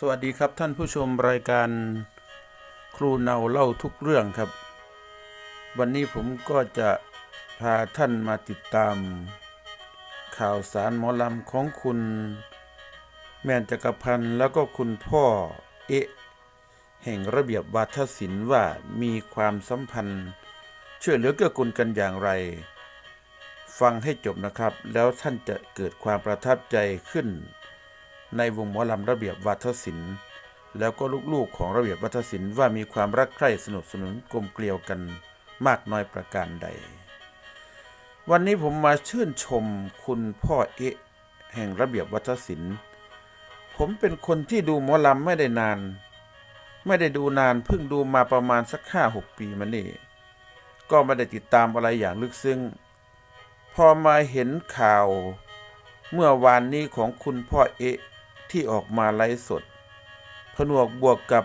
สวัสดีครับท่านผู้ชมรายการครูเนาเล่าทุกเรื่องครับ วันนี้ผมก็จะพาท่านมาติดตาม ข่าวสารหมอลำของคุณ แมนจักรพันธ์แล้วก็คุณพ่อเอะแห่งระเบียบวาทศิลป์ว่ามีความสัมพันธ์ ช่วยเหลือเกื้อกูลกันอย่างไร ฟังให้จบนะครับ แล้วท่านจะเกิดความประทับใจขึ้น ในวงหมอลำระเบียบวัฒศิลป์แล้วก็ลูกๆของระเบียบวัฒศิลป์ว่ามีความรักใคร่สนุกสนุนกลมเกลียวกันมากน้อยประการใด วันนี้ผมมาชื่นชมคุณพ่อเอะแห่งระเบียบวัฒศิลป์ ผมเป็นคนที่ดูหมอลำไม่ได้นาน ไม่ได้ดูนานเพิ่งดูมาประมาณสักห้าหกปีมานี่ก็ไม่ได้ติดตามอะไรอย่างลึกซึ้งพอมาเห็นข่าว เมื่อวานนี้ของคุณพ่อเอะ ที่ออกมาไลฟ์สด ผนวกบวกกับ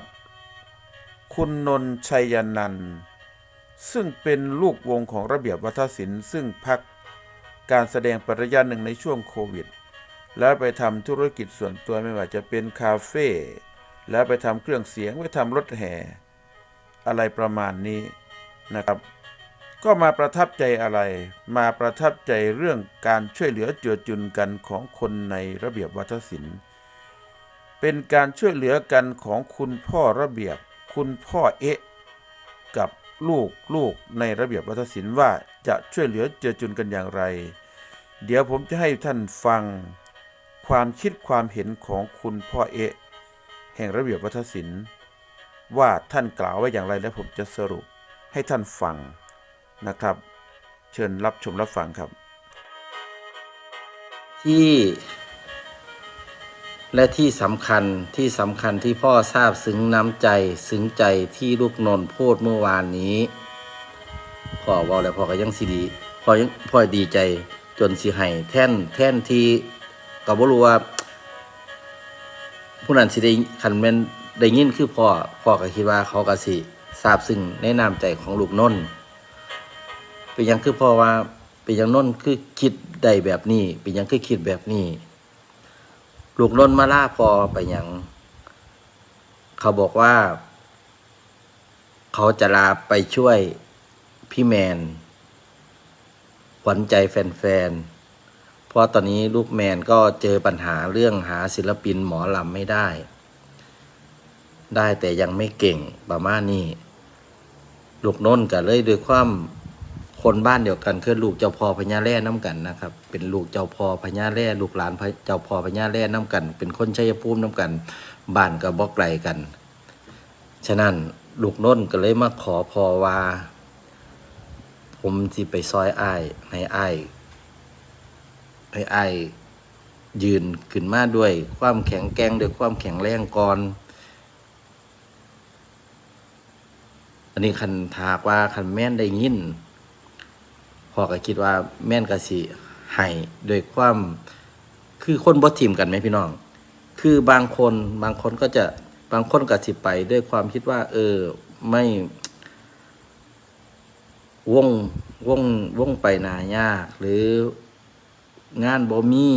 คุณนนท์ชัยนันท์ซึ่งเป็นลูกวงของระเบียบวัฒนศิลป์ ซึ่งพักการแสดงประยะหนึ่งในช่วงโควิด แล้วไปทำธุรกิจส่วนตัวไม่ว่าจะเป็นคาเฟ่แล้วไปทำเครื่องเสียงไปทำรถแห่ อะไรประมาณนี้นะครับ ก็มาประทับใจอะไร มาประทับใจเรื่องการช่วยเหลือเจือจุนกันของคนในระเบียบวัฒนศิลป์ เป็นการช่วยเหลือกันของคุณพ่อระเบียบ คุณพ่อเอะกับลูกลูกในระเบียบวัฒนศิลป์ว่าจะช่วยเหลือเจือจุนกันอย่างไร เดี๋ยวผมจะให้ท่านฟังความคิดความเห็นของคุณพ่อเอะแห่งระเบียบวัฒนศิลป์ ว่าท่านกล่าวไว้อย่างไรและผมจะสรุปให้ท่านฟังนะครับ เชิญรับชมรับฟังครับ ที่ และที่สำคัญที่สำคัญที่พ่อทราบซึ้งน้ำใจซึ้งใจที่ลูกนนท์พูดเมื่อวานนี้พ่อว่าแล้วพ่อก็ยังสิดีพ่อยังพ่อดีใจจนสิให้แท่นแท่นที่ก็บ่รู้ว่า ผู้นั้นสิได้คันแม่นได้ยินคือพ่อพ่อก็คิดว่าเขาก็สิทราบซึ้งในน้ำใจของลูกนนท์เป็นยังคือพราะว่าเป็นยังนนท์คือคิดได้แบบนี้เป็นยังคือคิดแบบนี้ ลูกนนมาล่าพอไปหยังเขาบอกว่า เขาจะลาไปช่วยพี่แมนขวัญใจแฟนๆ เพราะตอนนี้ลูกแมนก็เจอปัญหาเรื่องหาศิลปินหมอลำไม่ได้ ได้แต่ยังไม่เก่งประมาณนี้ ลูกนนก็เลยด้วยความ คนบ้านเดียวกันคือลูกเจ้าพ่อพญาแร่น้ำกันนะครับ เป็นลูกเจ้าพ่อพญาแร่ลูกหลานเจ้าพ่อพญาแร่น้ำกัน เป็นคนชัยภูมิน้ำกันบ้านกับบ่ไกลกัน ฉะนั้นลูกน้นก็เลยมาขอพอว่า ผมสิไปซอยอ้ายให้อ้ายให้อ้ายยืนขึ้นมาด้วย ความแข็งแกร่งด้วยความแข็งแรงก่อนอันนี้คันถากว่าคันแม่นได้ยิน อก็คิดว่าแม่นก็สิให้โดวยความคือคนบ่ทิมกันไหมพี่น้อง คือบางคนบางคนก็จะบางคนก็สิไปด้วยความคิดว่า เออไม่วงวงวงไปนายาก หรืองานบ่มี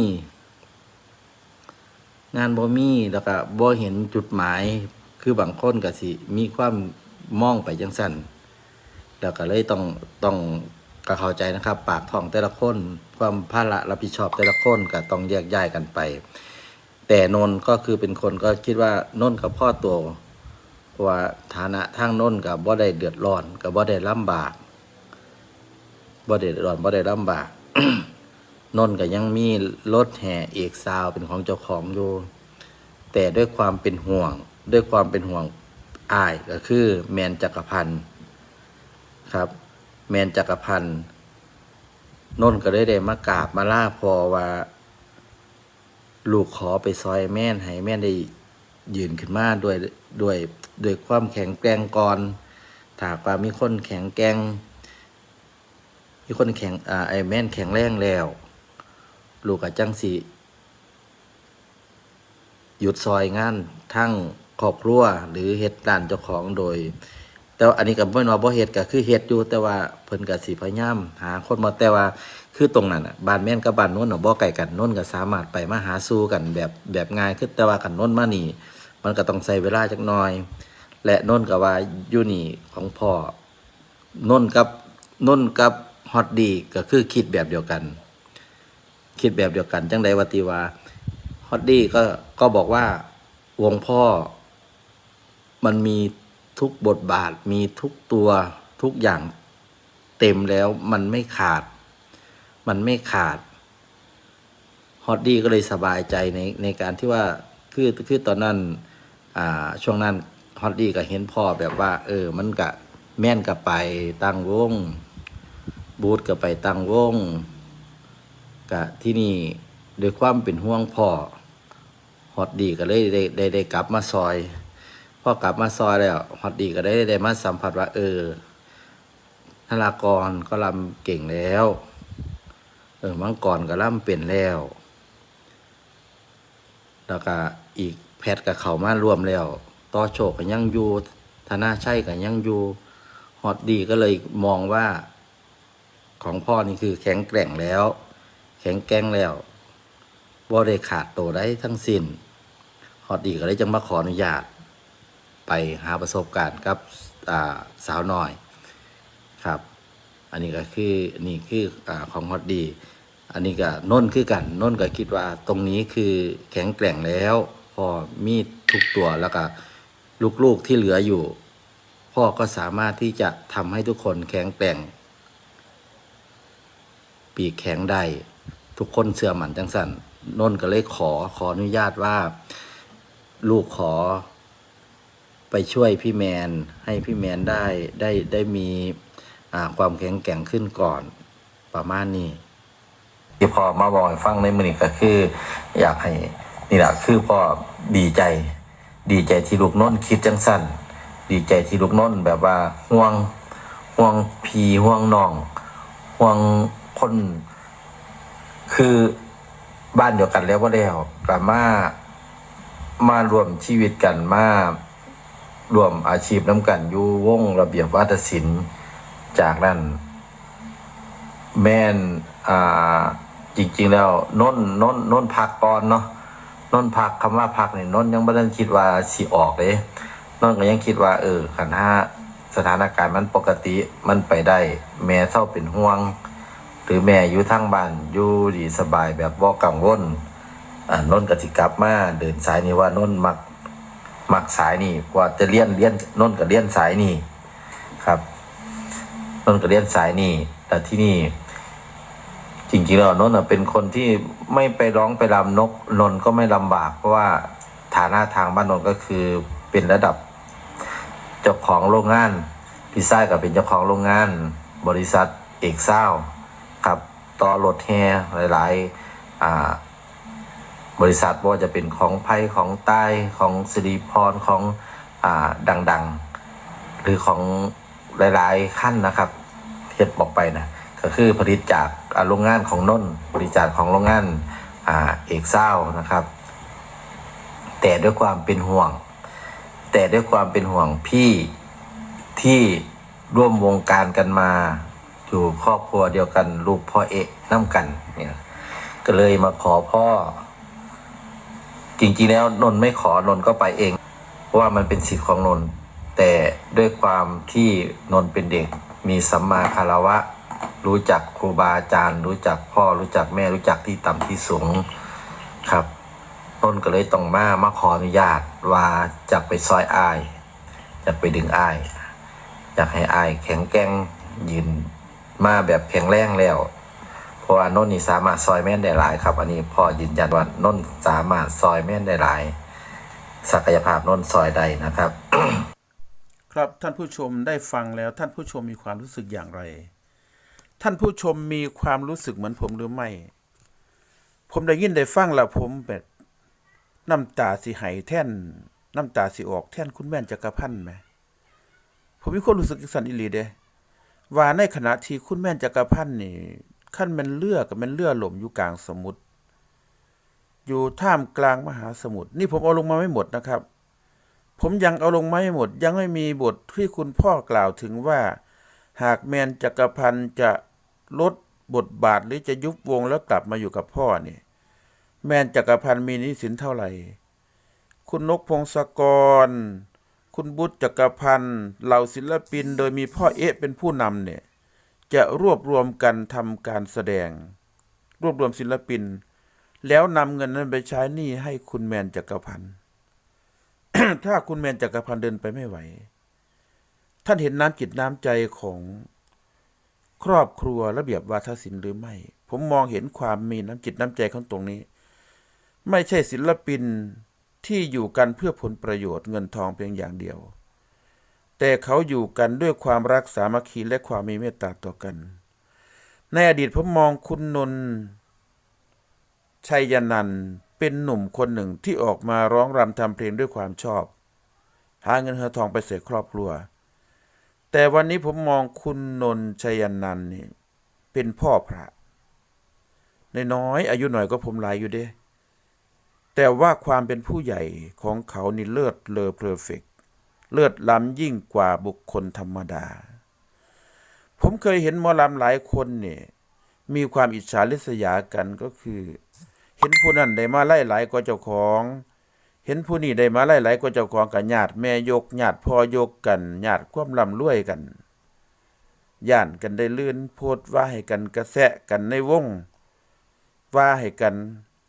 งานบ่มีแล้วก็บ่เห็นจุดหมาย คือบางคนก็สิ มีความมองไปจังสั่นแล้วก็เลยต้องต้อง ก็เข้าใจนะครับ ปากท้องแต่ละคนความภาระรับผิดชอบแต่ละคนก็ต้องแยกย้ายกันไป แต่นนท์ก็คือเป็นคนก็คิดว่านนท์กับพ่อตัวเพราะว่าฐานะทางนนท์กับบ่ได้เดือดร้อนกับบ่ได้ลำบากบ่ได้เดือดร้อนบ่ได้ลำบากนนท์ก็ยังมีรถแห่เอกซาวเป็นของเจ้าของอยู่แต่ด้วยความเป็นห่วงด้วยความเป็นห่วงอายก็คือแมนจักรพันธ์ครับ แมนจักรพันธ์นนก็ได้ได้มากราบมาล่าพอว่า ลูกขอไปซอยแม่นให้แม่นได้ยืนขึ้นมาด้วยด้วยด้วยความแข็งแกร่งก่อนถากว่ามีคนแข็งแกร่งมีคนแข็งอ่าไอแม่นแข็งแรงแล้ว ลูกกับจังสีหยุดซอยงานทั้งครอบครัวหรือเฮ็ดร้านเจ้าของโดย แต่ว่าอันนี้กับบ่แม่นว่าบ่เฮ็ดก็คือเฮ็ดอยู่แต่ว่าเพิ่นก็สิพยายามหาคนมาแต่ว่าคือตรงนั้นน่ะบ้านแม่นกับบ้านโน้นน่ะบ่ไกลกันโน้นก็สามารถไปมาหาสู่กันแบบแบบง่ายคือแต่ว่ากันโน้นมานี่ มันก็ต้องใช้เวลาจักหน่อย และนนท์ก็ว่าอยู่นี่ของพ่อนนท์กับนนท์กับฮอตดีก็คือคิดแบบเดียวกัน คิดแบบเดียวกันจังใดวาติว่าฮอตดีก็ก็บอกว่าวงพ่อมันมี ทุกบทบาทมีทุกตัวทุกอย่างเต็มแล้วมันไม่ขาด มันไม่ขาดฮอตดี้ก็เลยสบายใจในในการที่ว่าคือคือตอนนั้นอ่าช่วงนั้นฮอตดี้ก็เห็นพ่อแบบว่า เออ มันก็แม่นกับไปตั้งวง บูธก็ไปตั้งวงกะที่นี่ด้วยความเป็นห่วงพ่อฮอตดีก็เลยได้ได้ได้กลับมาซอย พอกลับมาซอยแล้วฮอตดีก็ได้ได้มาสัมผัสว่า เออธนากรก็ลำเก่งแล้ว เออมังกรก็ล่ำเป็นแล้ว แล้วก็อีกแพทกับเขามารวมแล้ว ต่อโชคก็ยังอยู่ธนาชัยก็ยังอยู่ฮอตดีก็เลยมองว่า ของพ่อนี่คือแข็งแกร่งแล้ว แข็งแกร่งแล้วบ่ได้ขาดตัวได้ทั้งสิ้นฮอตดีก็เลยจังมาขออนุญาต ไปหาประสบการณ์กับสาวน้อยครับ อันนี้ก็คือนี่คืออของฮอตดี อันนี้ก็น้นคือกันน้นก็คิดว่าตรงนี้คือแข็งแกร่งแล้ว พอมีดทุกตัวแล้วก็ลูกๆที่เหลืออยู่ พ่อก็สามารถที่จะทำให้ทุกคนแข็งแกร่ง ปีกแข็งได้ทุกคนเสื่อมันจังสันนนท์ก็เลยขอขออนุญาตว่า ลูกขอ ไปช่วยพี่แมนให้พี่แมนได้ได้ได้มีความแข็งแกร่งขึ้นก่อนประมาณนี้ที่พ่อมาบอกฟังในมือนี้ก็คือ อยากให้นี่แหละคือพ่อดีใจ ดีใจที่ลูกน้นคิดจังสั้นดีใจที่ลูกน้นแบบว่าห่วงห่วงพีห่วงน้องห่วงคน คือบ้านเดียวกันแล้วว่าแล้วกลับมามารวมชีวิตกันมา รวมอาชีพน้ำกันอยู่วงระเบียบวัฒศิลป์จากนั้น แม่นอ่าจริง ๆ แล้วน้นน้นน้นพักก่อนเนาะน้นพักคำว่าพักเนี่ยน้นยังไม่ได้คิดว่าสิออกเลยน้นก็ยังคิดว่า เออขันห้าสถานการณ์มันปกติมันไปได้ แม่เศร้าเป็นห่วง หรือแม่อยู่ทั้งบ้านอยู่ดีสบายแบบบ่กังวลอ่านนท์กติกลับมาเดินสายนี้ว่านนมัก มักสายนี่กว่าจะเลี้ยนเลี้ยนน้นท์ก็เลี้ยนสายนี่ครับน้นท์ก็เลี้ยนสายนี่แต่ที่นี่จริงๆแล้วนนท์น่ะเป็นคนที่ไม่ไปร้องไปรำนกนนก็ไม่ลำบาก เพราะว่าฐานะทางบ้านนนก็คือเป็นระดับเจ้าของโรงงานพี่ซ่ายก็เป็นเจ้าของโรงงาน บริษัทเอกเศร้าครับต่อรถแฮหลาย ๆ อ่า บริษัทว่าจะเป็นของไพ่ของใต้ของสิริพรของอ่าดังๆ หรือของหลายๆขั้นนะครับเทียบบอกไปนะก็คือผลิตจากโรงงานของน้นบริจาคของโรงงานอ่าเอกเศร้านะครับ แต่ด้วยความเป็นห่วง แต่ด้วยความเป็นห่วงพี่ที่ร่วมวงการกันมาอยู่ครอบครัวเดียวกัน ลูกพ่อเอะน้ำกันเนี่ยก็เลยมาขอพ่อ จริงๆแล้วนนท์ไม่ขอนนท์ก็ไปเอง เพราะว่ามันเป็นสิทธิ์ของนนท์แต่ด้วยความที่นนท์เป็นเด็ก มีสัมมาคารวะ รู้จักครูบาอาจารย์ รู้จักพ่อรู้จักแม่รู้จักที่ต่ำที่สูงครับนนท์ก็เลยต้องมามาขออนุญาตว่าจะไปซอยอายจะไปดึงอายอยากให้อายแข็งแกร่งยืนมาแบบแข็งแรงแล้ว เพราะว่านนท์นี่สามารถซอยแม่นได้หลายครับ อันนี้พ่อยืนยันว่านนท์สามารถซอยแม่นได้หลาย ศักยภาพนนท์ซอยได้นะครับ ครับท่านผู้ชมได้ฟังแล้วท่านผู้ชมมีความรู้สึกอย่างไร ท่านผู้ชมมีความรู้สึกเหมือนผมหรือไม่ ผมได้ยินได้ฟังแล้วผมแบบน้ำตาสิไหแท่นน้ำตาสิออกแท่นคุณแม่นจักรพันธ์ไหมผมมีความรู้สึกสันอิลีเด้ว่าในขณะที่คุณแม่นจักรพันธ์นี่ ขั้นมันเรือกับมันเรือหล่มอยู่กลางสมุทรอยู่ท่ามกลางมหาสมุทรนี่ผมเอาลงมาไม่หมดนะครับ ผมยังเอาลงมาไม่หมด ยังไม่มีบทที่คุณพ่อกล่าวถึงว่า หากแมนจักรพันธ์จะลดบทบาทหรือจะยุบวงแล้วกลับมาอยู่กับพ่อนี่แมนจักรพันธ์มีนิสินเท่าไหร่คคุณนกพงศกร คุณบุตรจักรพันธ์เหล่าศิลปิน โดยมีพ่อเอ๊ะเป็นผู้นำเนี่ย จะรวบรวมกันทำการแสดง รวบรวมศิลปิน แล้วนำเงินนั้นไปใช้หนี้ให้คุณแมนจักรพันธ์ถ้าคุณแมนจักรพันธ์เดินไปไม่ไหว ท่านเห็นน้ำจิตน้ำใจของครอบครัวระเบียบวาทศิลป์หรือไม่ ผมมองเห็นความมีน้ำจิตน้ำใจของตรงนี้ ไม่ใช่ศิลปินที่อยู่กันเพื่อผลประโยชน์เงินทองเพียงอย่างเดียว แต่เขาอยู่กันด้วยความรักสามัคคีและความมีเมตตาต่อกัน ในอดีตผมมองคุณนนท์ชัยยนันเป็นหนุ่มคนหนึ่งที่ออกมาร้องรำทำเพลงด้วยความชอบ หาเงินหาทองไปเสียครอบครัว แต่วันนี้ผมมองคุณนนท์ชัยยนันนี่เป็นพ่อพระนน้อยอายุหน่อยก็ผมหลายอยู่เด้แต่ว่าความเป็นผู้ใหญ่ของเขานี่เลิศเลอเพอร์เฟก เลิศล้ำยิ่งกว่าบุคคลธรรมดา ผมเคยเห็นหมอลำหลายคนเนี่ยมีความอิจฉาริษยากันก็คือ เห็นผู้นั้นได้มาไล่หลายกว่าเจ้าของ เห็นผู้นี้ได้มาไล่หลายกว่าเจ้าของกับญาติแม่ยกญาติพ่อยกกันญาติความร่ำรวยกันย่านกันได้ลื่นโพดว่าให้กันกระแสะกันในวง ว่าให้กัน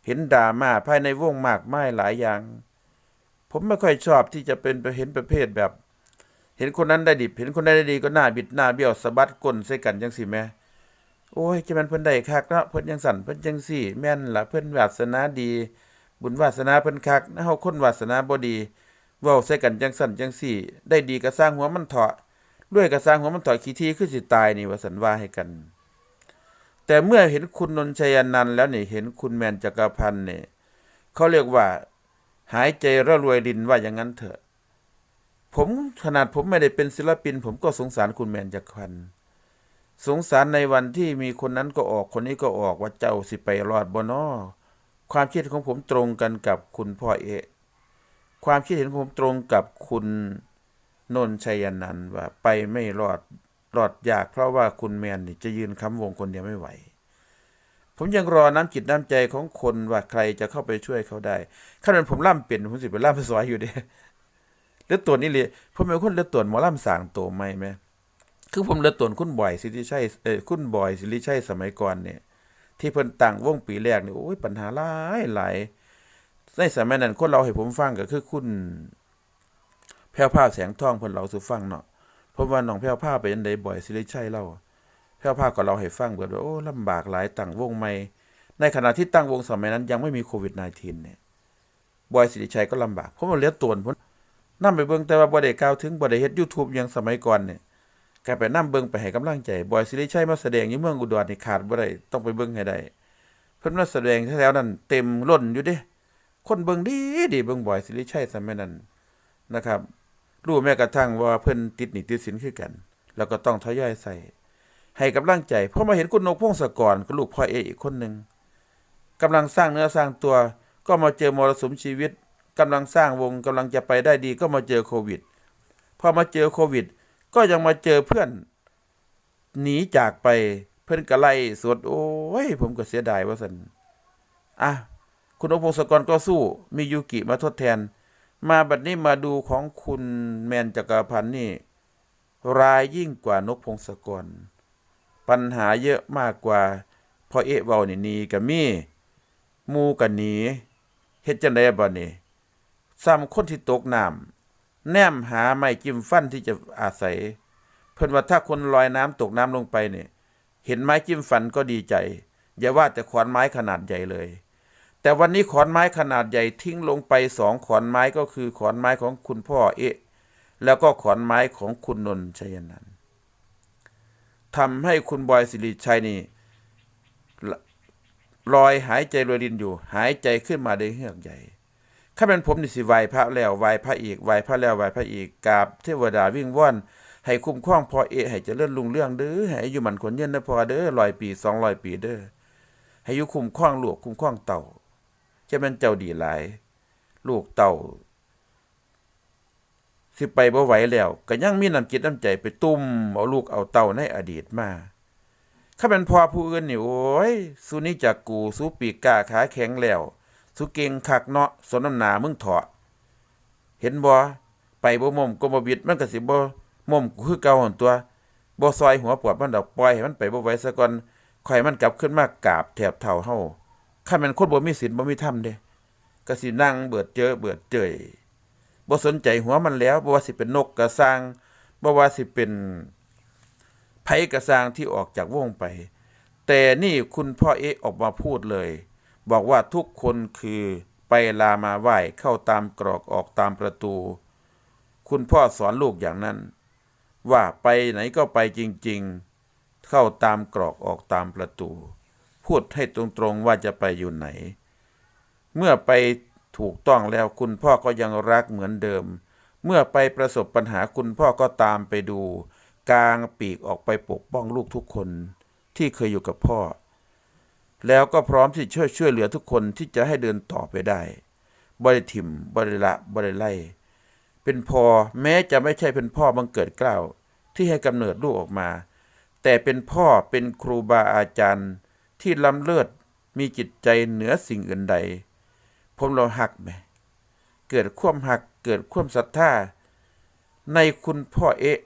เห็นดราม่าภายในวงมากมายหลายอย่าง ผมไม่ค่อยชอบที่จะเป็นไปเห็นประเภทแบบ เห็นคนนั้นได้ดิบ เห็นคนนั้นได้ดีก็หน้าบิดหน้าเบี้ยวสะบัดก้นใส่กันจังสิแม่โอ้ยจะมันเพิ่นได้คักเนาะเพิ่นจังสั่นเพิ่นจังสี่ แม่นละเพิ่นวาสนาดี บุญวาสนาเพิ่นคักนะเฮาคนวาสนาบ่ดีเว้าใส่กันจังสั่นจังสี่ ได้ดีก็สร้างหัวมันเถาะรวยก็สร้างหัวมันเถาะขี้ที่คือสิตายนี่ว่าสันว่าให้กัน แต่เมื่อเห็นคุณนนชัยนันท์แล้วนี่เห็นคุณแมนจักรพันธ์เนี่ยเขาเรียกว่า หายใจระรวยดินว่าอย่างนั้นเถอะ ผมขนาดผมไม่ได้เป็นศิลปิน ผมก็สงสารคุณแมนจักรพันธ์สงสารในวันที่มีคนนั้นก็ออกคนนี้ก็ออกว่าเจ้าสิไปรอดบ่นอความคิดของผมตรงกันกับคุณพ่อเอะความคิดเห็นของผมตรงกับคุณนนชัยนันท์ว่าไปไม่รอดรอดยากเพราะว่าคุณแมนนี่จะยืนค้ำวงคนเดียวไม่ไหว ผมยังรอน้ำจิตน้ำใจของคนว่าใครจะเข้าไปช่วยเขาได้ขั้นาดผมล่ำเปลี่ยนผมสิไปล่ำสวยอยู่เด้เลือดตัวนี้เลยผมเป็นคนเลือดตัวหมอล่ำสางตัวไม่ไหมคือผมเลือดตัวคุณบ่อยสิริชัยเออคุณบ่อยสิริชัยสมัยก่อนเนี่ย ที่เพิ่นตั้งวงปีแรกเนี่ยโอ้ยปัญหาหลายหลายในสมัยนั้นคนเราให้ผมฟังก็คือคุณแพ้วผ้าแสงทองเพิ่นเราสู่ฟังเนาะเพราะว่าน้องแพ้วผ้าไปยันใดบ่อยสิริชัยเล่า แพ้วผ้าก็เราให้ฟังเบิดว่าโอ้ลำบากหลายตั้งวงใหม่ ในขณะที่ตั้งวงสมัยนั้น ยังไม่มีโควิด -19 เนี่ยบอยสิริชัยก็ลำบากผมว่าเหลือตวนพุ่นนำไปเบิ่งแต่ว่าบ่ได้กล่าวถึงบ่ได้เฮ็ด YouTube ย่างสมัยก่อนเนี่ยก็ไปนำเบิ่งไปให้กำลังใจบอยสิริชัยมาแสดงอยู่เมืองอุดรนี่ขาดบ่ได้ต้องไปเบิ่งให้ได้เพิ่นมาแสดงแถวๆนั้นเต็มล้นอยู่เด้คนเบิ่งดีดีเบิ่งบอยสิริชัยสมัยนั้นนะครับรู้แม้กระทั่งว่าเพิ่นติดหนี้ติดสินคือกัน แล้วก็ต้องทยอยใส่ ให้กำลังใจพอมาเห็นคุณนกพงศกรก็ลูกพ่อเออีกคนหนึ่งกำลังสร้างเนื้อสร้างตัว ก็มาเจอมรสุมชีวิตกำลังสร้างวงกำลังจะไปได้ดีก็มาเจอโควิดพอมาเจอโควิด ก็ยังมาเจอเพื่อนหนีจากไปเพื่อนก็ไล่สวดโอ้ย ผมก็เสียดายว่าสันอะคุณนกพงศกรก็สู้ มียูกิมาทดแทน มาบัดนี้มาดูของคุณแมนจักรพันธ์นี่ รายยิ่งกว่านกพงศกร ปัญหาเยอะมากกว่าพอเอะเว้านี่หนีก็มีหมู่ก็หนีเฮ็ดจังไดบ่นี่ซ้ำคนที่ตกน้ำแนมหาไม้จิ้มฟันที่จะอาศัย เพิ่นว่าถ้าคนลอยน้ำตกน้ำลงไปนี่เห็นไม้จิ้มฟันก็ดีใจ อย่าว่าแต่ขอนไม้ขนาดใหญ่เลย แต่วันนี้ขอนไม้ขนาดใหญ่ทิ้งลงไปสองขอนไม้ก็คือขอนไม้ของคุณพ่อเอะแล้วก็ขอนไม้ของคุณนนท์ชัยนันท์ ทำให้คุณบอยสิริชัยนี่ลอยหายใจรวยรินอยู่ หายใจขึ้นมาได้เฮือกใหญ่ข้าเป็นผมนี่สิไหวพระแล้วไหวพระอีกไหวพระแล้วไหวพระอีกกราบเทวดาวิ่งว่อนให้คุ้มครองพอเอะให้เจริญรุ่งเรื่องเด้อให้อายุมันคนเย็นนะพอเด้อร้อยปีสองร้อยปีเด้อให้อยู่คุ้มครองลูกคุ้มครองเต่าจะเป็นเจ้าดีหลาย ลูกเต่า สิไปบ่ไหวแล้วก็ยังมีน้ำจิตน้ำใจไปตุ้มเอาลูกเอาเต่าในอดีตมาข้าเป็นพ่อผู้อื่นนี่โอ้ยสุนี้จากกูสู้ปีกก้าขาแข็งแล้วสุเก่งคักเนาะสนน้ำหนามึงเถาะเห็นบ่ไปบ่ม่มก็บ่บิดมันก็สิบ่ม่อมคือเก่าหั่นตัวบ่ซอยหัวปวดมันดอกปล่อยให้มันไปบ่ไหวซะก่อนค่อยให้มันกลับขึ้นมากราบแถบเท่าเฮาคันแม่นคนบ่มีศีลบ่มีธรรมเด้ก็สินั่งเบิดเจอเบิดเจย บ่สนใจหัวมันแล้วบ่ว่าสิเป็นนกกระสร้างบ่ว่าสิเป็นไผกระสร้างที่ออกจากวงไป แต่นี่คุณพ่อเอะออกมาพูดเลย บอกว่าทุกคนคือไปลามาไหว้เข้าตามกรอกออกตามประตู คุณพ่อสอนลูกอย่างนั้น ว่าไปไหนก็ไปจริง ๆ เข้าตามกรอกออกตามประตู พูดให้ตรงๆว่าจะไปอยู่ไหน เมื่อไป ถูกต้องแล้วคุณพ่อก็ยังรักเหมือนเดิม เมื่อไปประสบปัญหาคุณพ่อก็ตามไปดู กลางปีกออกไปปกป้องลูกทุกคน ที่เคยอยู่กับพ่อ แล้วก็พร้อมที่ช่วยช่วยเหลือทุกคนที่จะให้เดินต่อไปได้บริถิมบริละบริไลเป็นพอแม้จะไม่ใช่เป็นพ่อบังเกิดเกล้าที่ให้กำเนิดลูกออกมา แต่เป็นพ่อเป็นครูบาอาจารย์ ที่ล้ำเลิศมีจิตใจเหนือสิ่งอื่นใด ผมเราหักไหมเกิดความหักเกิดความศรัทธาในคุณพ่อเอะ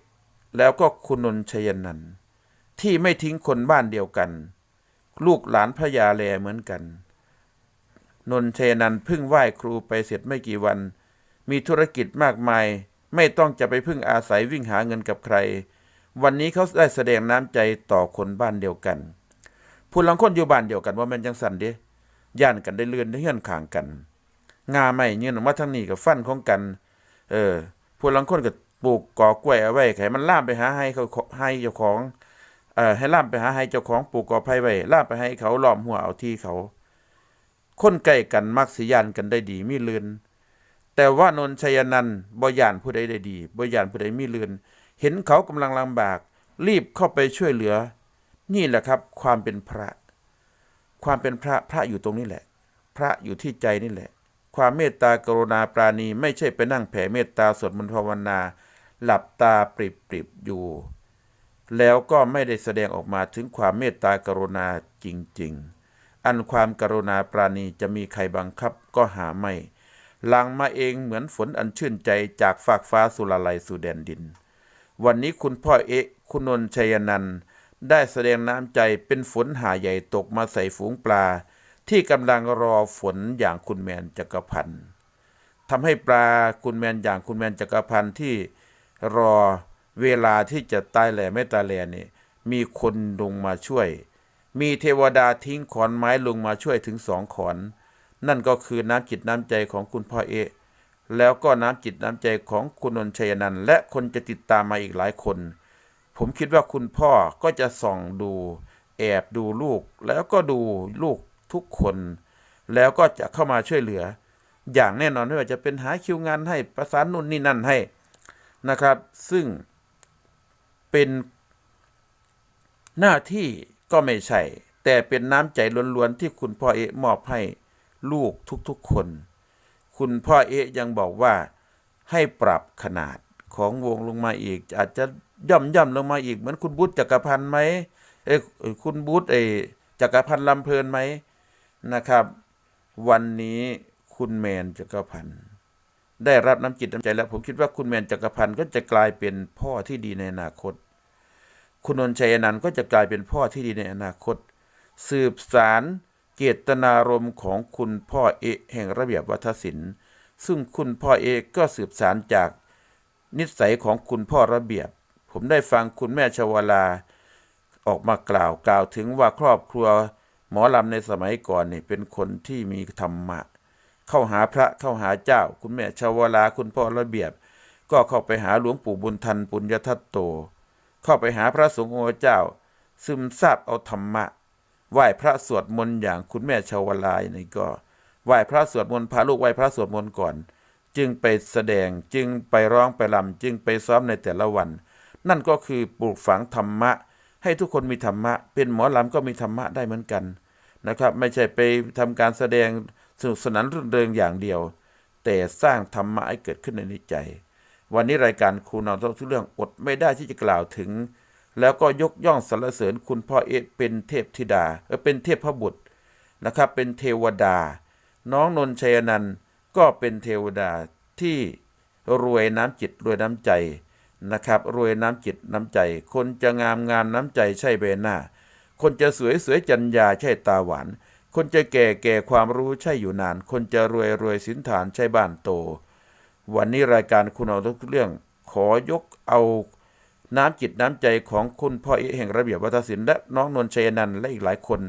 แล้วก็คุณนนชยนันท์ที่ไม่ทิ้งคนบ้านเดียวกัน ลูกหลานพระยาแลเหมือนกัน นนชยนันท์พิ่งไหว้ครูไปเสร็จไม่กี่วัน มีธุรกิจมากมาย ไม่ต้องจะไปพึ่งอาศัยวิ่งหาเงินกับใคร วันนี้เขาได้แสดงน้ำใจต่อคนบ้านเดียวกันผู้ลังคนอยู่บ้านเดียวกันว่ามันจังสั่นเด้ ย่านกันได้เลื่อนได้เฮือนข้างกันงาไม่เงื่อนออกมาทางนี้กับฟันของกัน เออผู้ลังคนก็ปลูกกอกล้วยเอาไว้ให้มันล่ามไปหาให้เขาให้เจ้าของ เอ่อให้ล่ามไปหาให้เจ้าของปลูกกอไผ่ไว้ล่ามไปให้เขาล้อมหัวเอาที่เขา คนใกล้กันมักสิยานกันได้ดีมีเลื่อนแต่ว่านนชัยนันบ่ยานผู้ใดได้ดีบ่ยานผู้ใดมีเลือนเห็นเขากำลังลำบาก รีบเข้าไปช่วยเหลือ นี่แหละครับ ความเป็นพระ ความเป็นพระพระอยู่ตรงนี้แหละ พระอยู่ที่ใจนี่แหละ ความเมตตากรุณาปราณีไม่ใช่ไปนั่งแผ่เมตตาสวดมนต์ภาวนา หลับตาปริบปริบอยู่ แล้วก็ไม่ได้แสดงออกมาถึงความเมตตากรุณาจริง ๆ อันความกรุณาปราณีจะมีใครบังคับก็หาไม่หลังมาเองเหมือนฝนอันชื่นใจจากฟากฟ้าสุรลัยสู่แดนดิน วันนี้คุณพ่อเอะคุณนนท์ชัยนันท์ ได้แสดงน้ำใจเป็นฝนหาใหญ่ตกมาใส่ฝูงปลา ที่กำลังรอฝนอย่างคุณแมนจักรพันธ์ทำให้ปลาคุณแมนอย่างคุณแมนจักรพันธ์ที่รอเวลาที่จะตายแหล่ไม่ตายแหล่นี่มีคนลงมาช่วย มีเทวดาทิ้งขอนไม้ลงมาช่วยถึงสองขอน นั่นก็คือน้ำจิตน้ำใจของคุณพ่อเอแล้วก็น้ำจิตน้ำใจของคุณนนชัยนันและคนจะติดตามมาอีกหลายคน ผมคิดว่าคุณพ่อก็จะส่องดู แอบดูลูก แล้วก็ดูลูกทุกคน แล้วก็จะเข้ามาช่วยเหลือ อย่างแน่นอนไม่ว่าจะเป็นหาคิวงานให้ประสานนู่นนี่นั่นให้นะครับ ซึ่งเป็นหน้าที่ก็ไม่ใช่ แต่เป็นน้ำใจล้วนๆที่คุณพ่อเอะมอบให้ลูกทุกๆคน คุณพ่อเอะยังบอกว่าให้ปรับขนาดของวงลงมาอีกอาจจะ ย่อมย่อมลงมาอีกเหมือนคุณบุตรจักรพันธ์ไหมเอ้ยคุณบุตรเอ้ยจักรพันธ์ลำเพลินไหมนะครับ วันนี้คุณแมนจักรพันธ์ได้รับน้ำจิตน้ำใจแล้ว ผมคิดว่าคุณแมนจักรพันธ์ก็จะกลายเป็นพ่อที่ดีในอนาคต คุณนนท์ชัยนันท์ก็จะกลายเป็นพ่อที่ดีในอนาคต สืบสารเจตนารมณ์ของคุณพ่อเอกแห่งระเบียบวัฒนศิลป์ ซึ่งคุณพ่อเอกก็สืบสารจากนิสัยของคุณพ่อระเบียบ ผมได้ฟังคุณแม่ชวลาออกมากล่าวกล่าวถึงว่าครอบครัวหมอลำในสมัยก่อนนี่เป็นคนที่มีธรรมะ เข้าหาพระเข้าหาเจ้า คุณแม่ชวลาคุณพ่อระเบียบ ก็เข้าไปหาหลวงปู่บุญทันปุญญทัตโต เข้าไปหาพระสงฆ์องค์เจ้า ซึมซาบเอาธรรมะไหว้พระสวดมนต์อย่างคุณแม่ชาวลายนี่ก็ไหว้พระสวดมนต์พาลูกไหว้พระสวดมนต์ก่อน จึงไปแสดงจึงไปร้องไปลำจึงไปซ้อมในแต่ละวัน นั่นก็คือปลูกฝังธรรมะ ให้ทุกคนมีธรรมะ เป็นหมอลำก็มีธรรมะได้เหมือนกันนะครับ ไม่ใช่ไปทำการแสดงสนุกสนานรื่นเริงอย่างเดียว แต่สร้างธรรมะให้เกิดขึ้นในใจ วันนี้รายการครูนอนทุกเรื่องอดไม่ได้ที่จะกล่าวถึง แล้วก็ยกย่องสรรเสริญคุณพ่อเอเป็นเทพธิดาเออเป็นเทพพบุตรนะครับ เป็นเทวดา น้องนนท์ชัยนันท์ก็เป็นเทวดาที่รวยน้ำจิตรวยน้ำใจ นะครับรวยน้ำจิตน้ำใจ คนจะงามงามน้ำใจใช่เบหน้า คนจะสวยสวยจัญญาใช่ตาหวาน คนจะแก่แก่ความรู้ใช่อยู่นาน คนจะรวยรวยสินฐานใช่บ้านโต วันนี้รายการคุณเอาทุกเรื่องขอยกเอาน้ำจิตน้ำใจของคุณพ่อเอแห่งระเบียบวัฒนศิลป์และน้องนนชัยนันและอีกหลายคน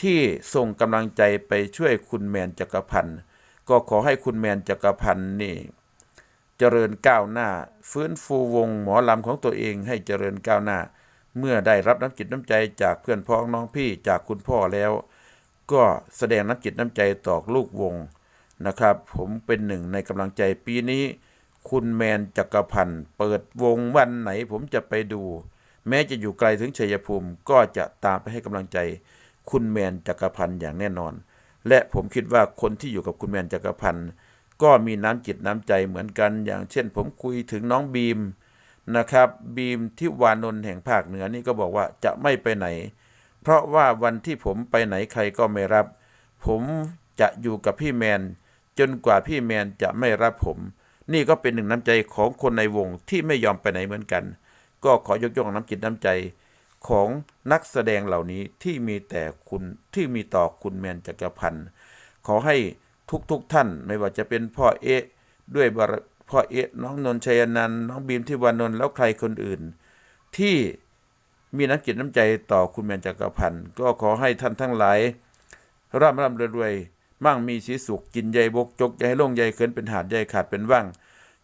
ที่ส่งกำลังใจไปช่วยคุณแมนจักรพันธ์ก็ขอให้คุณแมนจักรพันธ์นี่ เจริญก้าวหน้า ฟื้นฟูวงหมอลำของตัวเองให้เจริญก้าวหน้า เมื่อได้รับน้ำจิตน้ำใจจากเพื่อนพ้องน้องพี่จากคุณพ่อแล้ว ก็แสดงน้ำจิตน้ำใจต่อลูกวงนะครับ ผมเป็นหนึ่งในกำลังใจปีนี้ คุณแมนจักรพันธ์เปิดวงวันไหนผมจะไปดู แม้จะอยู่ไกลถึงชัยภูมิก็จะตามไปให้กำลังใจ คุณแมนจักรพันธ์อย่างแน่นอน และผมคิดว่าคนที่อยู่กับคุณแมนจักรพันธ์ ก็มีน้ำจิตน้ำใจเหมือนกัน อย่างเช่นผมคุยถึงน้องบีมนะครับบีมที่วานนท์แห่งภาคเหนือนี่ก็บอกว่าจะไม่ไปไหน เพราะว่าวันที่ผมไปไหนใครก็ไม่รับ ผมจะอยู่กับพี่แมน จนกว่าพี่แมนจะไม่รับผม นี่ก็เป็นหนึ่งน้ำใจของคนในวงที่ไม่ยอมไปไหนเหมือนกัน ก็ขอยกย่องน้ำจิตน้ำใจของนักแสดงเหล่านี้ที่มีแต่คุณที่มีต่อคุณแมนจักรพันธ์ขอให้ ทุกๆทท่าน ไม่ว่าจะเป็นพ่อเอะด้วยบารพ่อเอะน้องนนท์ชัยนันท์น้องบีมที่วานนท์แล้วใครคนอื่น ที่มีน้ำจิตน้ำใจต่อคุณแมนจักรพันธ์ก็ขอให้ท่านทั้งหลายร่ำร่ำรวยมั่งมีสีสุขกินใยบกจกอย่าให้ล่งใยเขินเป็นหาดใยขาดเป็นว่าง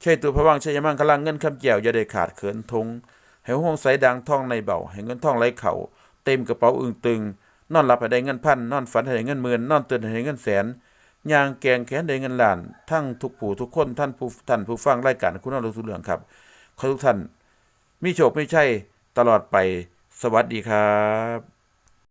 ใช่ตัวพระว่างใช่ยมั่งกำลังเงินคำแก้วอย่าได้ขาดเขินทงให้ห้องใสดังท่องในเบาให้เงินท่องไหลเข่าเต็มกระเป๋าอึงตึงนอนหลับให้ได้เงินพันนอนฝันให้ได้เงินหมื่นนอนตื่นให้ได้เงินแสน ย่างแกงแขนได้เงินล้าน ทั้งทุกผู้ทุกคนท่านผู้ท่านผู้ฟังรายการคุณนรทุเรื่องครับ ขอทุกท่าน มีโชคไม่ใช่ตลอดไปสวัสดีครับ